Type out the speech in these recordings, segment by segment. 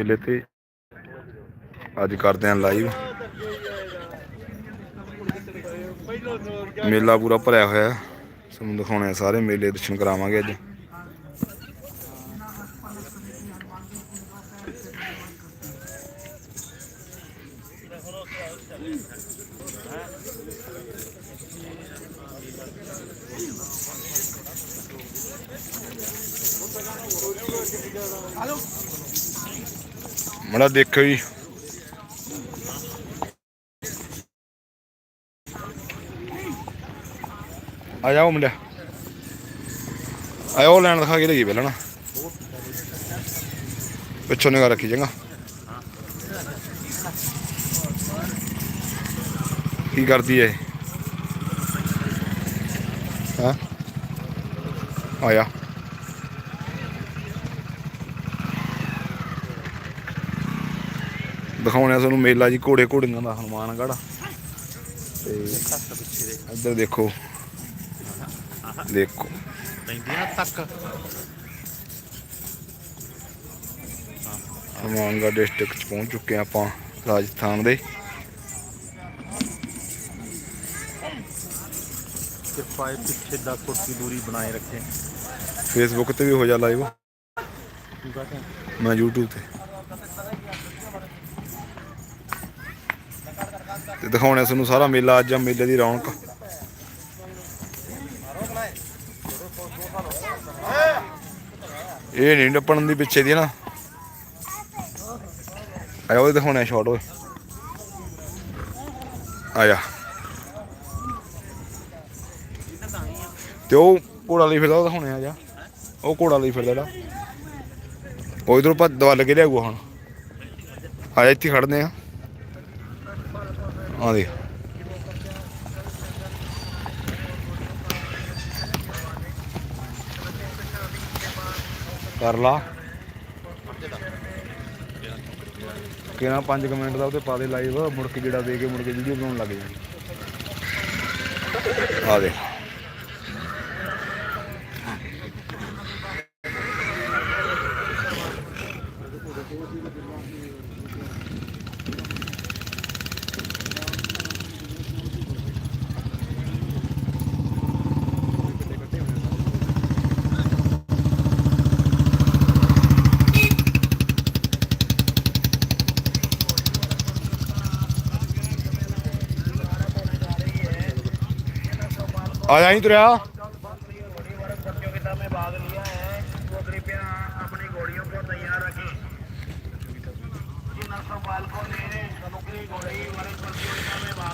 ਮੇਲੇ ਤੇ ਅੱਜ ਕਰਦੇ ਆਂ ਲਾਈਵ ਮੇਲਾ ਪੂਰਾ ਭਰਿਆ ਹੋਇਆ ਹੈ। ਤੁਹਾਨੂੰ ਦਿਖਾਉਣੇ ਸਾਰੇ ਮੇਲੇ, ਦਰਸ਼ਨ ਕਰਾਵਾਂਗੇ ਅੱਜ ਮੜਾ ਦੇਖੋ ਜੀ। ਆ ਜਾਓ ਮੁੰਡਿਆ ਆਇਓ ਲੈਣ ਦਿਖਾ ਕੇ ਲਈਏ ਪਹਿਲਾਂ ਨਾ। ਪਿੱਛੋਂ ਨਿਗਾਹ ਰੱਖੀ ਚੰਗਾ। ਕੀ ਕਰਦੀ ਹੈ? ਹਾਂ ਆਇਆ ਦਿਖਾਉਣੇ ਤੁਹਾਨੂੰ ਮੇਲਾ ਜੀ ਘੋੜੇ ਘੋੜੀਆਂ ਦਾ ਹਨੂਮਾਨਗੜ੍ਹ। ਤੇ ਇੱਧਰ ਦੇਖੋ। ਦੇਖੋ। ਪੈਂਦੀਆਂ ਤੱਕ। ਹਨੂਮਾਨਗੜ੍ਹ ਡਿਸਟ੍ਰਿਕਟ ਚ ਪਹੁੰਚ ਚੁੱਕੇ ਆਪਾਂ ਰਾਜਸਥਾਨ ਦੇ। ਕਿਰਪਾ ਇਹ ਪਿੱਛੇ 10 ਫੁੱਟ ਦੀ ਦੂਰੀ ਬਣਾਏ ਰੱਖੇ। ਫੇਸਬੁੱਕ ਤੇ ਵੀ ਹੋ ਜਾ ਲਾਈਵ ਮੈਂ YouTube ਤੇ। ਤੇ ਦਿਖਾਉਣੇ ਆ ਤੁਹਾਨੂੰ ਸਾਰਾ ਮੇਲਾ, ਅੱਜ ਆ ਮੇਲੇ ਦੀ ਰੌਣਕ। ਇਹ ਨਹੀਂ ਡੱਪਣ ਦੀ ਪਿੱਛੇ ਦੀ ਨਾ। ਆਇਆ ਉਹ ਦਿਖਾਉਣੇ ਸ਼ਾਟ ਓਏ। ਆਇਆ। ਤੇ ਉਹ ਘੋੜਾ ਲਈ ਫਿਰਦਾ, ਉਹ ਦਿਖਾਉਣੇ ਆ ਜਾ। ਉਹ ਘੋੜਾ ਲਈ ਫਿਰਦਾ ਜਿਹੜਾ। ਉਹ ਇਧਰੋਂ ਪਾ ਦਵਲ ਕੇ ਲਿਆਊਗਾ ਹੁਣ। ਆਇਆ, ਇੱਥੇ ਖੜਨੇ ਆ। ਆ ਦੇ ਕਰ ਲਾ। ਕਿਹਨਾਂ 5 ਮਿੰਟ ਦਾ ਉਹਤੇ ਪਾ ਦੇ ਲਾਈਵ ਮੁੜ ਕੇ ਜਿਹੜਾ ਦੇ ਕੇ ਮੁੜ ਕੇ ਵੀਡੀਓ ਬਣਾਉਣ ਲੱਗ ਜਾਣੀ। ਆ ਦੇ ਆ ਜਾ ਹੀ ਤੁਰਿਆ।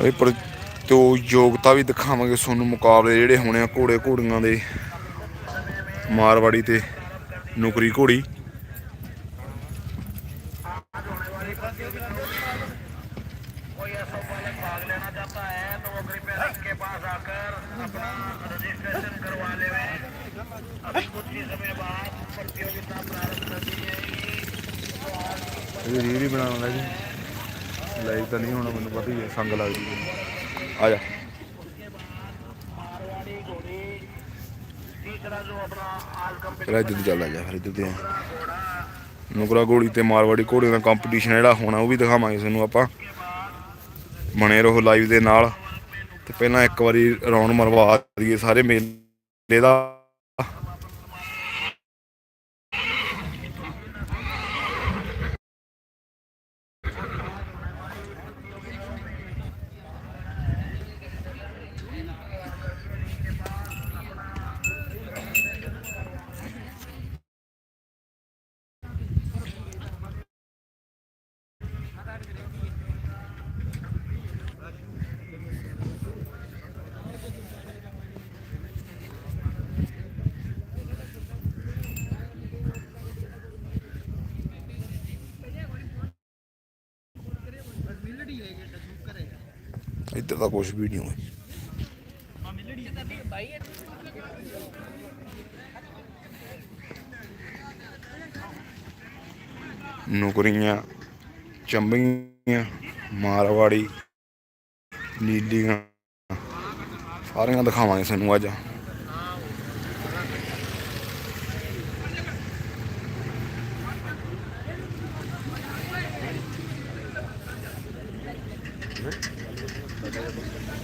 ਇਹ ਪਰ ਤੋ ਯੋਗਤਾ ਵੀ ਦਿਖਾਵਾਂਗੇ ਤੁਹਾਨੂੰ ਮੁਕਾਬਲੇ ਜਿਹੜੇ ਹੋਣੇ ਆ ਘੋੜੇ ਘੋੜੀਆਂ ਦੇ। ਮਾਰਵਾੜੀ ਤੇ ਨੌਕਰੀ ਘੋੜੀ। अपना रजिस्ट्रेशन करवा ले अभी कुछ ही समय बाद प्रतियोगिता प्रारंभ कर दी जाएगी ਇਹ ਰੀਲ ਹੀ ਬਣਾਉਣ ਲੱਗੀ ਲਾਈਵ ਤਾਂ ਨਹੀਂ ਹੋਣਾ ਮੈਨੂੰ ਪਤਾ ਹੀ ਹੈ ਸੰਗ ਲੱਗਦੀ ਹੈ ਆ ਜਾ मारवाड़ी घोड़ी तीसरा जो अपना आल ਫਿਰ ਇੱਧਰ ਦੀ ਚੱਲ ਆ ਜਾ ਫਿਰ ਇੱਧਰ ਤੇ ਨੁਕਰਾ ਘੋੜੀ ਤੇ ਮਾਰਵਾੜੀ ਘੋੜੀ ਦਾ ਕੰਪੀਟੀਸ਼ਨ ਜਿਹੜਾ ਹੋਣਾ ਉਹ ਵੀ ਦਿਖਾਵਾਂਗੇ ਤੁਹਾਨੂੰ ਆਪਾਂ ਬਣੇ ਰਹੋ ਲਾਈਵ ਦੇ ਨਾਲ ਤੇ ਪਹਿਲਾਂ ਇੱਕ ਵਾਰੀ ਰੌਣ ਮਰਵਾ ਦਈਏ ਸਾਰੇ ਮੇਲੇ ਦਾ। ਇੱਧਰ ਤਾਂ ਕੁਝ ਵੀ ਨਹੀਂ ਹੋਇਆ ਨੌਕਰੀਆਂ ਚੰਬੀਆਂ ਮਾਰਵਾੜੀ ਨੀਲੀਆਂ ਸਾਰੀਆਂ ਦਿਖਾਵਾਂਗੇ ਸਾਨੂੰ ਅੱਜ।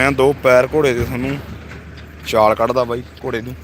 ਆ ਦੋ ਪੈਰ ਘੋੜੇ ਦੇ ਤੁਹਾਨੂੰ ਚਾਲ ਕੱਢਦਾ ਬਾਈ ਘੋੜੇ ਨੂੰ।